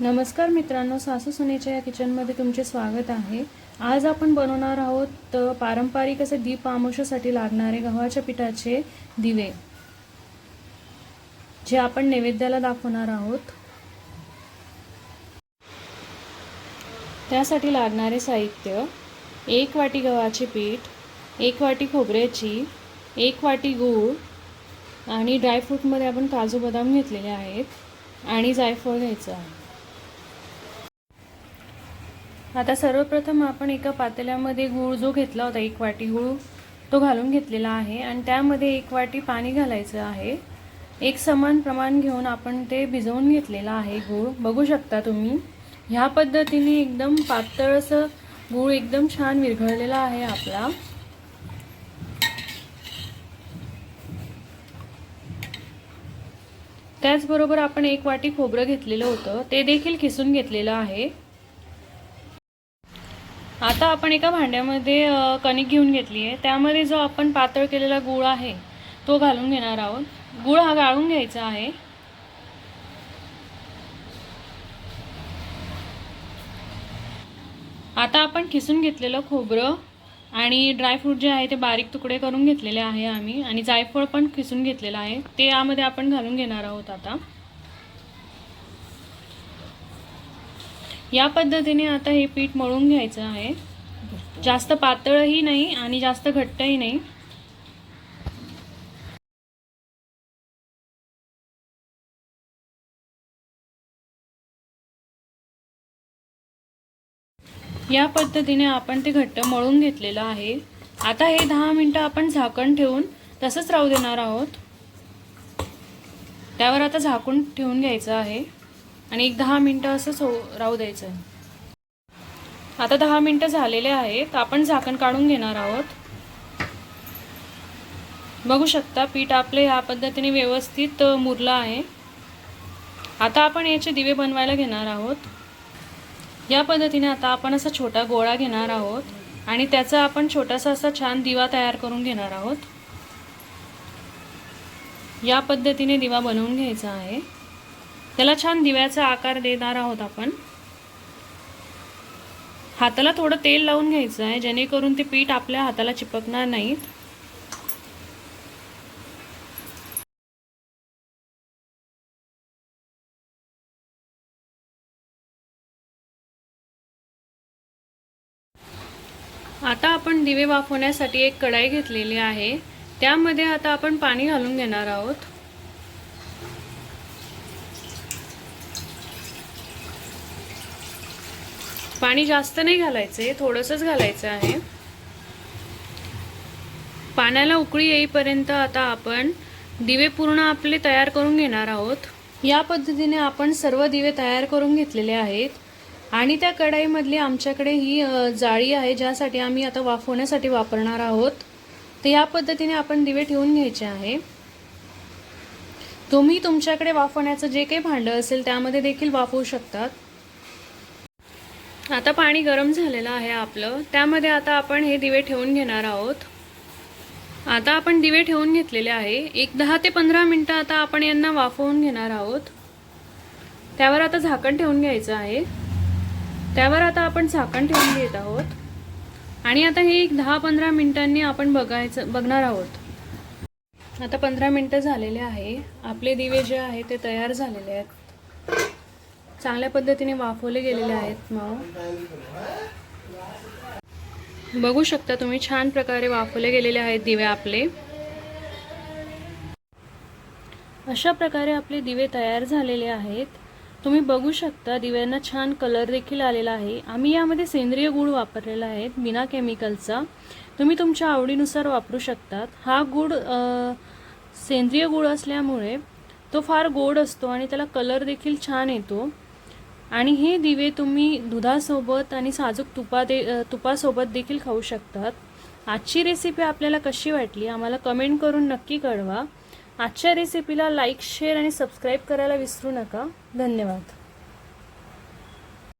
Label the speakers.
Speaker 1: नमस्कार मित्रांनो सासू सुनेच्या या किचनमध्ये तुमचे स्वागत आहे. आज आपण बनवणार आहोत पारंपरिक असे दीप आमोशासाठी लागणारे गव्हाच्या पिठाचे दिवे. जे आपण नैवेद्याला दाखवणार आहोत. त्यासाठी लागणारे साहित्य एक वाटी गव्हाचे पीठ एक वाटी खोबऱ्याची एक वाटी गूळ आणि ड्रायफ्रूटमध्ये आपण काजू बदाम घेतलेले आहेत आणि जायफळ घ्यायचं आहे. आता सर्वप्रथम आपण एका पातेल्यामध्ये गूळ जो घेतला होता एक वाटी गूळ तो घालून घेतलेला आहे आणि त्यामध्ये एक वाटी पाणी घालायचं आहे. एक समान प्रमाण घेऊन आपण ते भिजवून घेतलेलं आहे गूळ. बघू शकता तुम्ही ह्या पद्धतीने एकदम पातळ असं गूळ एकदम छान विरघळलेला आहे आपला. त्याचबरोबर आपण एक वाटी खोबरं घेतलेलं होतं ते देखील किसून घेतलेलं आहे. आता आपण एका भांड्यामध्ये कणिक घेऊन घेतली आहे. त्यामध्ये जो आपण पातळ केलेला गूळ आहे तो घालून घेणार आहोत. गूळ हा गाळून घ्यायचा आहे. आता आपण खिसून घेतलेलं खोबरं आणि ड्रायफ्रूट जे आहे ते बारीक तुकडे करून घेतलेले आहे आम्ही. आणि जायफळ पण खिसून घेतलेलं आहे. ते यामध्ये आपण घालून घेणार आहोत आता. या पद्धतीने आता हे पीठ मळून घ्यायचं आहे. जास्त पातळही नाही आणि जास्त घट्टही नाही. या पद्धतीने आपण ते घट्ट मळून घेतलेलं आहे. आता हे दहा मिनटं आपण झाकण ठेवून तसंच राहू देणार आहोत. त्यावर आता झाकून ठेवून घ्यायचं आहे. आणि एक दहा मिनटं असंच हो राहू द्यायचं आहे आता दहा मिनटं झालेले आहेत. आपण झाकण काढून घेणार आहोत. बघू शकता पीठ आपले ह्या पद्धतीने व्यवस्थित मुरलं आहे. आता आपण याचे दिवे बनवायला घेणार आहोत. या पद्धतीने आता आपण असा छोटा गोळा घेणार आहोत आणि त्याचा आपण छोटासा असा छान दिवा तयार करून घेणार आहोत. या पद्धतीने दिवा बनवून घ्यायचा आहे. त्याला छान दिव्याचा आकार देणार आहोत आपण. हाताला थोडं तेल लावून घ्यायचं आहे जेणेकरून ते पीठ आपल्या हाताला चिपकणार नाहीत आता आपण दिवे वाफवण्यासाठी एक कढाई घेतलेली आहे. त्यामध्ये आता आपण पाणी घालून घेणार आहोत. पाणी जास्त नाही घालायचे थोडंसंच घालायचं आहे. पाण्याला उकळी येईपर्यंत आता आपण दिवे पूर्ण आपले तयार करून घेणार आहोत. या पद्धतीने आपण सर्व दिवे तयार करून घेतलेले आहेत. आणि त्या कढाईमधली आमच्याकडे ही जाळी आहे ज्यासाठी आम्ही आता वाफवण्यासाठी वापरणार आहोत. तर या पद्धतीने आपण दिवे ठेवून घ्यायचे आहे. तुम्ही तुमच्याकडे वाफवण्याचं जे काही भांडं असेल त्यामध्ये देखील वाफवू शकतात. आता पाणी गरम झालेलं आहे आपलं. त्यामध्ये आता आपण हे दिवे ठेवून घेणार आहोत. आता आपण दिवे ठेवून घेतलेले आहे. एक दहा ते पंधरा मिनटं आता आपण यांना वाफवून घेणार आहोत. त्यावर आता झाकण ठेवून घ्यायचं आहे. त्यावर आता आपण झाकण ठेवून घेत आहोत. आणि आता हे एक दहा पंधरा मिनटांनी आपण बघायचं बघणार आहोत. आता पंधरा मिनटं झालेले आहे. आपले दिवे जे आहे ते तयार झालेले आहेत. चांगल्या पद्धतीने वाफवले गेलेले आहेत मग बघू शकता तुम्ही छान प्रकारे वाफवले गेलेले आहेत दिवे आपले. अशा प्रकारे आपले दिवे तयार झालेले आहेत. तुम्ही बघू शकता दिव्यांना छान कलर देखील आलेला आहे. आम्ही यामध्ये सेंद्रिय गूळ वापरलेला आहे बिना केमिकलचा तुम्ही तुमच्या आवडीनुसार वापरू शकतात. हा गूळ सेंद्रिय गूळ असल्यामुळे तो फार गोड असतो आणि त्याला कलर देखील छान येतो. आणि हे दिवे तुम्ही दुधासोबत आणि साजूक तुपा दे तुपासोबत देखील खाऊ शकतात. आजची रेसिपी आपल्याला कशी वाटली आम्हाला कमेंट करून नक्की कळवा. आजच्या रेसिपीला लाईक शेअर आणि सबस्क्राईब करायला विसरू नका. धन्यवाद.